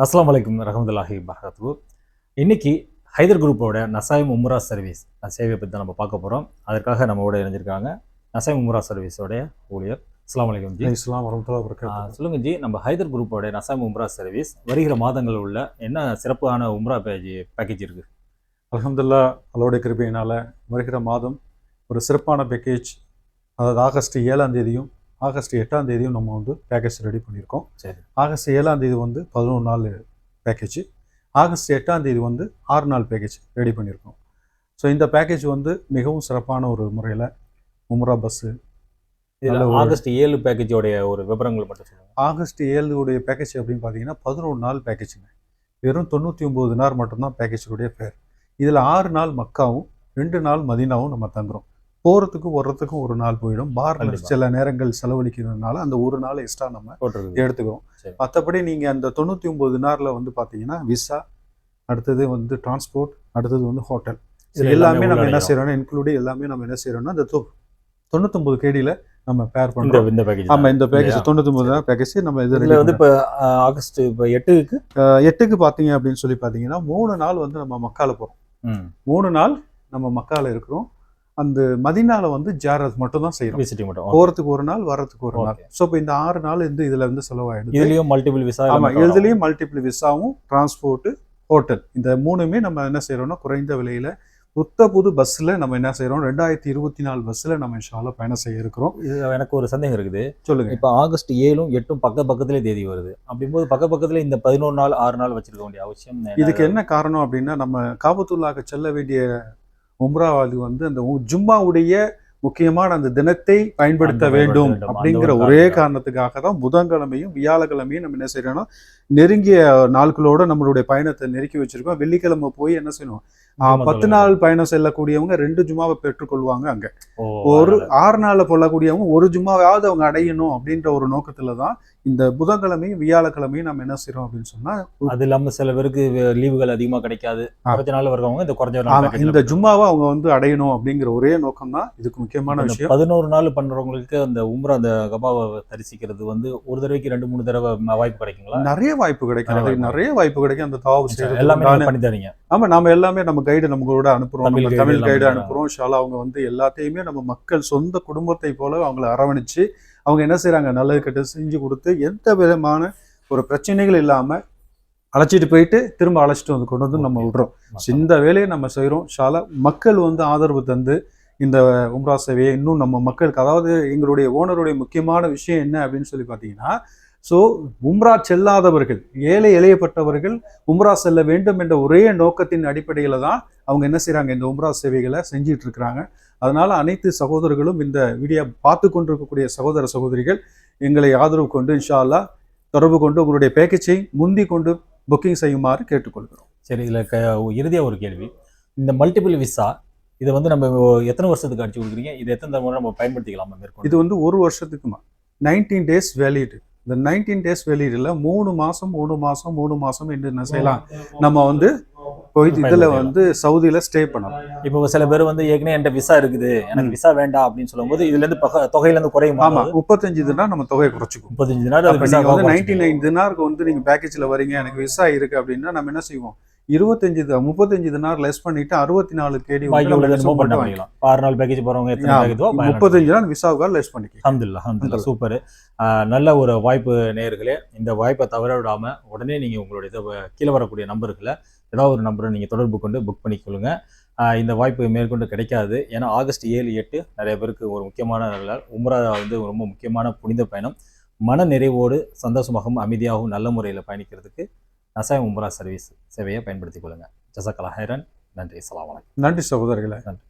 அஸ்ஸலாமு அலைக்கும் ரஹமத்துல்லாஹி வரகாத்து இன்னைக்கு ஹைதர் குரூப்போட நசாயம் உம்ரா சர்வீஸ் சேவையை பற்றி தான் நம்ம பார்க்க போகிறோம் அதற்காக நம்மளோட இணைஞ்சிருக்காங்க நசாயம் உம்ரா சர்வீஸோடைய ஊழியர். அஸ்ஸலாமு அலைக்கும் ஜி இஸ்லாம் வரமத்துல்லா ஆ, வரகாத்து சொல்லுங்க ஜி நம்ம ஹைதர் குரூப்போட நசாயம் உம்ரா சர்வீஸ் வருகிற மாதங்களில் உள்ள என்ன சிறப்பான உம்ரா பேஜ் பேக்கேஜ் இருக்கு? அல்ஹம்துலில்லாஹ் அலோடைய கிருபையினால் வருகிற மாதம் ஒரு சிறப்பான பேக்கேஜ் அதாவது ஆகஸ்ட் ஏழாம் தேதியும் ஆகஸ்ட் எட்டாம் தேதியும் நம்ம வந்து பேக்கேஜ் ரெடி பண்ணியிருக்கோம். சரி. ஆகஸ்ட் ஏழாம் தேதி வந்து பதினொன்று நாள் பேக்கேஜ் ஆகஸ்ட் எட்டாம் தேதி வந்து ஆறு நாள் பேக்கேஜ் ரெடி பண்ணியிருக்கோம். ஸோ இந்த பேக்கேஜ் வந்து மிகவும் சிறப்பான ஒரு முறையில் உம்ரா பஸ்ஸு இதில் ஆகஸ்ட் ஏழு பேக்கேஜோடைய ஒரு விவரங்கள் மட்டும் சொல்லுங்க. ஆகஸ்ட் ஏழுடைய பேக்கேஜ் அப்படின்னு பார்த்தீங்கன்னா பதினொன்று நாள் பேக்கேஜுங்க வெறும் தொண்ணூற்றி ஒம்பது நாள் மட்டும்தான் பேக்கேஜுடைய பேர் இதில் ஆறு நாள் மக்காவும் ரெண்டு நாள் மதீனாவும் நம்ம தங்குறோம். போகிறதுக்கும் வர்றதுக்கும் ஒரு நாள் போயிடும். பார்ல கண்டிப்பா. சில நேரங்கள் செலவழிக்கிறதுனால அந்த ஒரு நாள் எக்ஸ்ட்ரா நம்ம எடுத்துக்கிறோம். மற்றபடி நீங்கள் அந்த தொண்ணூற்றி ஒம்பது நாளில் வந்து பார்த்தீங்கன்னா விசா அடுத்தது வந்து டிரான்ஸ்போர்ட் அடுத்தது வந்து ஹோட்டல் இதுல எல்லாமே நம்ம என்ன. செய்கிறோம்னா இன்க்ளூடிங் எல்லாமே நம்ம என்ன செய்கிறோம்னா அந்த தொ- தொண்ணூத்தொம்பது கேடியில் நம்ம பேர் பண்ணுறோம் இந்த பேக்கேஜ் ஆமாம் இந்த பேக்கேஜ்? தொண்ணூத்தொம்பது பேக்கேஜ் நம்ம இது இதில் வந்து இப்போ ஆகஸ்ட் இப்போ எட்டுக்கு? எட்டுக்கு பார்த்தீங்க அப்படின்னு சொல்லி பார்த்தீங்கன்னா மூணு நாள் வந்து நம்ம மக்கால போகிறோம் மூணு நாள் நம்ம மக்கால இருக்கிறோம். அந்த மதினால வந்து ஜாரத் மட்டும் தான் செய்யறோம் விசிட்டிங் மட்டும் போறதுக்கு ஒரு நாள் வர்றதுக்கு ஒரு நாள். ஸோ இப்போ இந்த ஆறு நாள் வந்து இதுல இருந்து செலவாயிடுது. இதுலயும் மல்டிபிள் விசா ஆமா இதுலயும் மல்டிபிள் விசாவும் டிரான்ஸ்போர்ட் ஹோட்டல் இந்த மூணுமே நம்ம என்ன செய்யறோம்னா குறைந்த விலையில புத்த புது பஸ்ல நம்ம என்ன செய்யறோம் ரெண்டாயிரத்தி இருபத்தி நாலு பஸ்ல நம்ம இன்ஷால்லா பயணம் செய்ய இருக்கிறோம். இது எனக்கு ஒரு சந்தேகம் இருக்குது. சொல்லுங்க. இப்போ ஆகஸ்ட் ஏழும் எட்டும் பக்க பக்கத்திலே தேதி வருது. அப்படிங்கும்போது பக்க பக்கத்துல இந்த பதினோரு நாள் ஆறு நாள் வச்சிருக்க வேண்டிய அவசியம்? இதுக்கு என்ன காரணம் அப்படின்னா நம்ம காபத்துல்லாக்கு செல்ல வேண்டிய உம்ராவாதி வந்து அந்த ஜும்மாவுடைய முக்கியமான அந்த தினத்தை பயன்படுத்த வேண்டும். அப்படிங்கிற ஒரு. காரணத்துக்காக தான் புதன்கிழமையும் வியாழக்கிழமையும் நம்ம என்ன செய்யறோம்னா நெருங்கிய நாட்களோட நம்மளுடைய பயணத்தை நெருக்கி வச்சிருக்கோம் வெள்ளிக்கிழமை போய் என்ன செய்யணும் பத்து. நாள் பயணம் செல்லக்கூடியவங்க ரெண்டு ஜும்மாவை பெற்றுக்கொள்வாங்க அங்க ஒரு. ஆறு நாள்ல கொள்ளக்கூடியவங்க ஒரு ஜும்மாவாவது அவங்க அடையணும் அப்படின்ற ஒரு நோக்கத்துல தான் இந்த புதன்கிழமையும் வியாழக்கிழமையும் நம்ம என்ன செய்யறோம் அப்படின்னு சொன்னா அது இல்லாம சில பேருக்கு லீவுகள் அதிகமா கிடைக்காது நாள் வரவங்க இந்த குறைஞ்ச இந்த ஜும்மாவை அவங்க வந்து அடையணும் அப்படிங்கிற ஒரே நோக்கம் தான் இதுக்கு முக்கியமான விஷயம். பதினோரு நாள் பண்றவங்களுக்கு அந்த உம்ரா அந்த கபாவை தரிசிக்கிறது வந்து ஒரு தடவைக்கு ரெண்டு மூணு தடவை வாய்ப்பு கிடைக்குங்களா? நிறைய வாய்ப்பு கிடைக்கும். நிறைய அது வாய்ப்பு நிறைய வாய்ப்பு கிடைக்கும். அந்த தாவு எல்லாமே பண்ணி தரீங்க. ஆமா நாம எல்லாமே நம்ம கைடு நம்ம கூட அனுப்புறோம். தமிழ் நம்ம தமிழ் கைடு. அனுப்புறோம். ஷாலா அவங்க வந்து எல்லாத்தையுமே நம்ம மக்கள் சொந்த குடும்பத்தை போல அவங்கள அரவணைச்சு அவங்க என்ன செய்றாங்க? நல்லது கெட்டது செஞ்சு கொடுத்து எந்த விதமான ஒரு பிரச்சனைகள் இல்லாம அழைச்சிட்டு போயிட்டு திரும்ப அழைச்சிட்டு வந்து கொண்டு வந்து நம்ம விடுறோம். இந்த வேலையை நம்ம செய்கிறோம் ஷாலா மக்கள் வந்து ஆதரவு தந்து இந்த உம்ரா சேவையை இன்னும் நம்ம மக்களுக்கு அதாவது எங்களுடைய ஓனருடைய முக்கியமான விஷயம் என்ன அப்படின்னு சொல்லி பார்த்தீங்கன்னா ஸோ உம்ரா செல்லாதவர்கள் ஏழை எளியப்பட்டவர்கள் உம்ரா செல்ல வேண்டும் என்ற ஒரே நோக்கத்தின் அடிப்படையில் தான் அவங்க என்ன செய்கிறாங்க இந்த உம்ரா சேவைகளை செஞ்சிட்டு இருக்கிறாங்க. அதனால் அனைத்து சகோதரர்களும் இந்த வீடியோ பார்த்து கொண்டிருக்கக்கூடிய சகோதர சகோதரிகள் எங்களை ஆதரவு கொண்டு இன்ஷா அல்லா தொடர்பு கொண்டு உங்களுடைய பேக்கேஜை முந்தி கொண்டு புக்கிங் செய்யுமாறு கேட்டுக்கொள்கிறோம். சரி இதில் க இறுதியாக ஒரு கேள்வி. இந்த மல்டிபிள் விசா இதை வந்து நம்ம எத்தனை வருஷத்துக்கு அடிச்சு கொடுக்குறீங்க? இது எத்தனை முறை நம்ம பயன்படுத்திக்கலாமா மேற்கொண்டு? இது வந்து ஒரு வருஷத்துக்குமா? நைன்டீன் டேஸ் வேலிட் இந்த நைன்டீன் டேஸ் வேலிடில் மூணு மாசம் மூணு மாசம் மூணு மாசம் என்ன செய்யலாம்? நம்ம வந்து போய் இதுல. வந்து சவுதியில ஸ்டே பண்ணலாம். இப்போ சில பேர் வந்து ஏற்கனவே என்கிட்ட விசா இருக்குது. எனக்கு விசா வேண்டாம் அப்படின்னு சொல்லும்போது இதுல இருந்து பக- தொகையில இருந்து குறையுமா? ஆமா முப்பத்தஞ்சு தினார் நம்ம தொகையை குறைச்சிக்குவோம். முப்பத்தஞ்சு தினார் வந்து நைன்டி நைன் தினாருக்கு வந்து நீங்க பேக்கேஜ்ல வரீங்க எனக்கு விசா இருக்கு அப்படின்னா நம்ம என்ன செய்வோம்? இருபத்தஞ்சு முப்பத்தஞ்சு தினார் லெஸ் பண்ணிட்டு அறுபத்தி நாலு கேடி பண்ணிக்கலாம் ஆறு நாள் பேக்கேஜ் போறவங்க முப்பத்தஞ்சு நாள் விசாவுக்காக லெஸ் பண்ணிக்கலாம் அஹமதுல்லா அஹமதுல்லா சூப்பர். நல்ல ஒரு வாய்ப்பு நேயர்களே இந்த வாய்ப்பை தவற விடாம உடனே நீங்க உங்களுடைய கீழே வரக்கூடிய நம்பருக்குள்ள ஏதாவது ஒரு நம்பரை நீங்க தொடர்பு கொண்டு புக் பண்ணிக்கொள்ளுங்க இந்த வாய்ப்பு மேற்கொண்டு கிடைக்காது. ஏன்னா ஆகஸ்ட் ஏழு எட்டு நிறைய பேருக்கு ஒரு முக்கியமான உம்ரா வந்து ரொம்ப முக்கியமான புனித பயணம். மன நிறைவோடு சந்தோஷமாகவும் அமைதியாகவும் நல்ல முறையில் பயணிக்கிறதுக்கு நசாயம் உம்ரா சர்வீஸ் சேவையை பயன்படுத்திக் கொள்ளுங்க. ஜசக்கலா ஹைரன் நன்றி. அலைக்கும். நன்றி சகோதரர்களே. நன்றி.